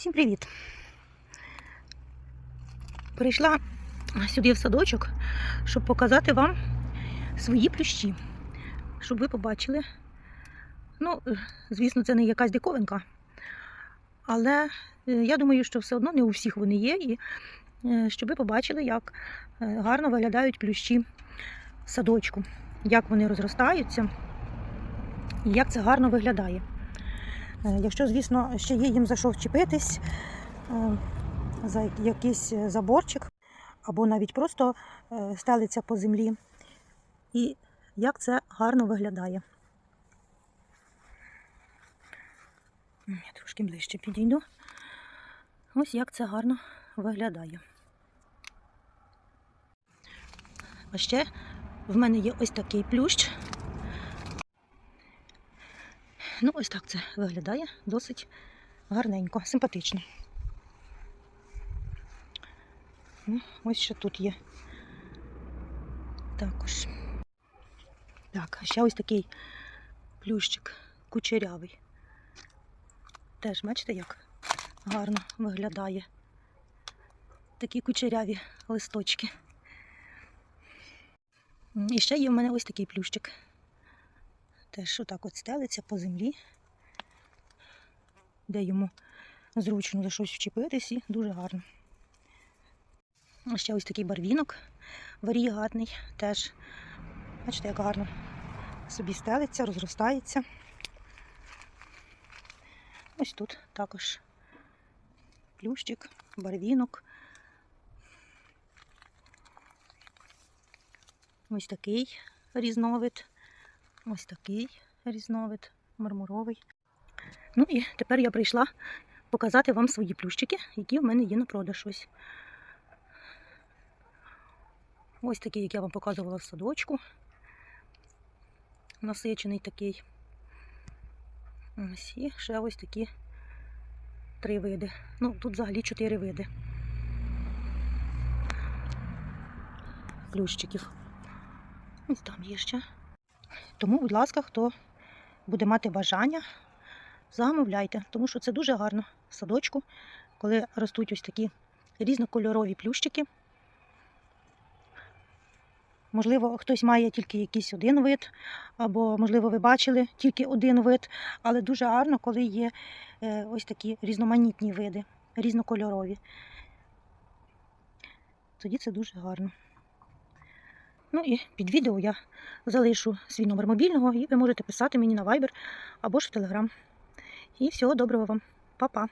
Всім привіт! Прийшла сюди в садочок, щоб показати вам свої плющі, щоб ви побачили. Ну, е, звісно, це не якась диковинка, але е, я думаю, що все одно не у всіх вони є, і е, щоб ви побачили, як гарно виглядають плющі садочку, як вони розростаються і як це гарно виглядає. Е, Якщо, звісно, ще є їм за що вчепитись, е, за якийсь е, заборчик, або навіть просто стелиться по землі. І як це гарно виглядає. Я трошки ближче підійду. Ось як це гарно виглядає. А ще в мене є ось такий плющ. Ну, ось так це виглядає досить гарненько, симпатично. Ну, ось що тут є. Також. Так, ще ось такий плющик кучерявий. Теж бачите, як гарно виглядає. Такі кучеряві листочки. І ще є в мене ось такий плющик. Теж отак от стелиться по землі, де йому зручно за щось вчепитись і дуже гарно. Ще ось такий барвінок варігатний теж. Бачите, як гарно собі стелиться, розростається. Ось тут також плющик, барвінок. Ось такий різновид. Ось такий різновид мармуровий. Ну і тепер я прийшла показати вам свої плющики, які в мене є на продаж. Ось. Ось такий, як я вам показувала в садочку. Насичений такий. Ось і ще ось такі три види. Ну, тут взагалі чотири види. Плющиків. Ось там є ще. Тому, будь ласка, хто буде мати бажання, замовляйте, тому що це дуже гарно в садочку, коли ростуть ось такі різнокольорові плющики. Можливо, хтось має тільки якийсь один вид, або, можливо, ви бачили тільки один вид, але дуже гарно, коли є е, ось такі різноманітні види, різнокольорові. Тоді це дуже гарно. Ну і під відео я залишу свій номер мобільного, і ви можете писати мені на Viber або ж в Telegram. І всього доброго вам. Па-па!